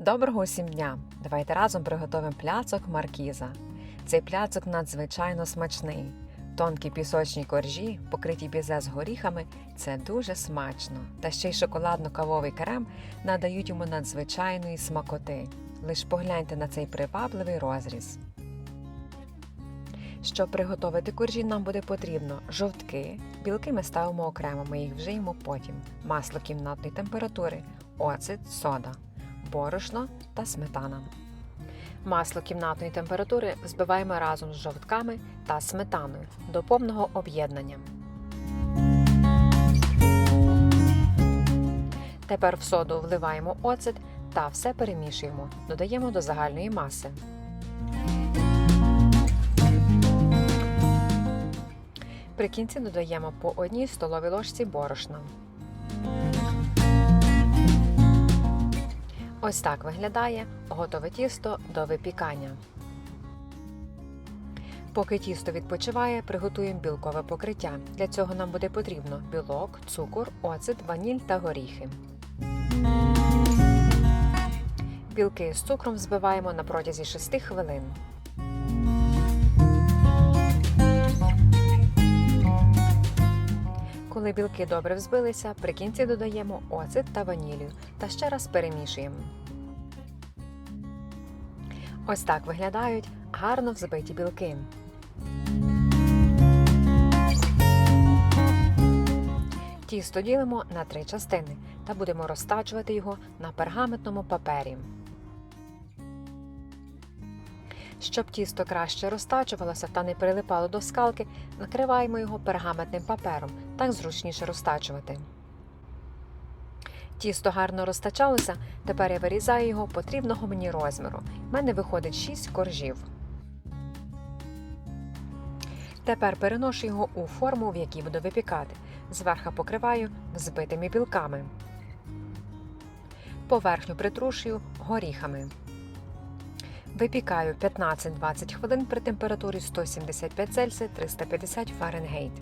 Доброго усім дня! Давайте разом приготуємо пляцок маркіза. Цей пляцок надзвичайно смачний. Тонкі пісочні коржі, покриті бізе з горіхами це дуже смачно. Та ще й шоколадно-кавовий крем надають йому надзвичайної смакоти. Лиш погляньте на цей привабливий розріз. Щоб приготувати коржі, нам буде потрібно жовтки, білки ми ставимо окремо, ми їх вжиємо потім, масло кімнатної температури, оцет, сода, борошно та сметана. Масло кімнатної температури збиваємо разом з жовтками та сметаною до повного об'єднання. Тепер в соду вливаємо оцет та все перемішуємо, додаємо до загальної маси. При кінці додаємо по одній столовій ложці борошна. Ось так виглядає готове тісто до випікання. Поки тісто відпочиває, приготуємо білкове покриття. Для цього нам буде потрібно білок, цукор, оцет, ваніль та горіхи. Білки з цукром збиваємо на протязі 6 хвилин. Коли білки добре взбилися, при кінці додаємо оцет та ванілію та ще раз перемішуємо. Ось так виглядають гарно взбиті білки. Тісто ділимо на три частини та будемо розтачувати його на пергаментному папері. Щоб тісто краще розтачувалося та не прилипало до скалки, накриваємо його пергаментним папером, так зручніше розтачувати. Тісто гарно розтачалося, тепер я вирізаю його потрібного мені розміру. У мене виходить 6 коржів. Тепер переношу його у форму, в якій буду випікати. Зверху покриваю взбитими білками. Поверхню притрушую горіхами. Випікаю 15-20 хвилин при температурі 175 Цельсія 350 Фаренгейт.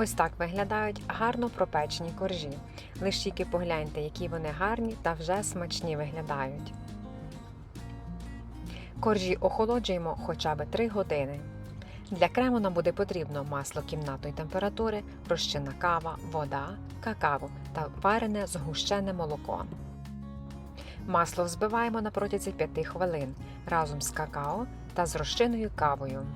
Ось так виглядають гарно пропечені коржі. Лиш тільки погляньте, які вони гарні та вже смачні виглядають. Коржі охолоджуємо хоча б 3 години. Для крему нам буде потрібно масло кімнатної температури, розчинна кава, вода, какао та варене згущене молоко. Масло взбиваємо на протязі 5 хвилин разом з какао та з розчинною кавою.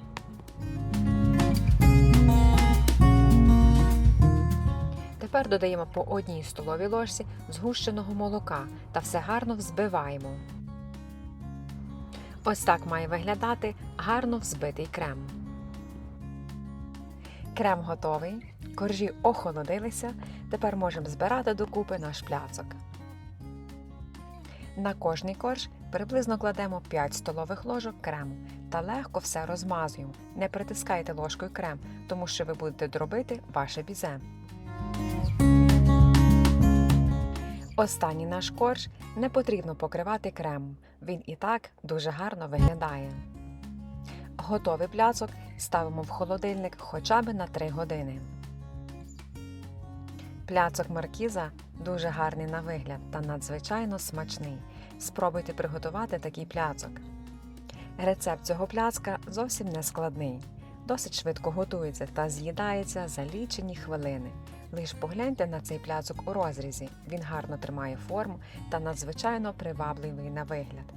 Тепер додаємо по одній столовій ложці згущеного молока та все гарно взбиваємо. Ось так має виглядати гарно взбитий крем. Крем готовий. Коржі охолодилися. Тепер можемо збирати докупи наш пляцок. На кожний корж приблизно кладемо 5 столових ложок крему та легко все розмазуємо. Не притискайте ложкою крем, тому що ви будете дробити ваше бізе. Останній наш корж не потрібно покривати кремом. Він і так дуже гарно виглядає. Готовий пляцок ставимо в холодильник хоча б на 3 години. Пляцок маркіза дуже гарний на вигляд та надзвичайно смачний. Спробуйте приготувати такий пляцок. Рецепт цього пляцка зовсім не складний. Досить швидко готується та з'їдається за лічені хвилини. Лиш погляньте на цей пляцок у розрізі. Він гарно тримає форму та надзвичайно привабливий на вигляд.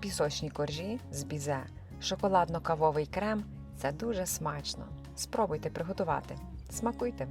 Пісочні коржі з бізе, шоколадно-кавовий крем це дуже смачно. Спробуйте приготувати. Смакуйте!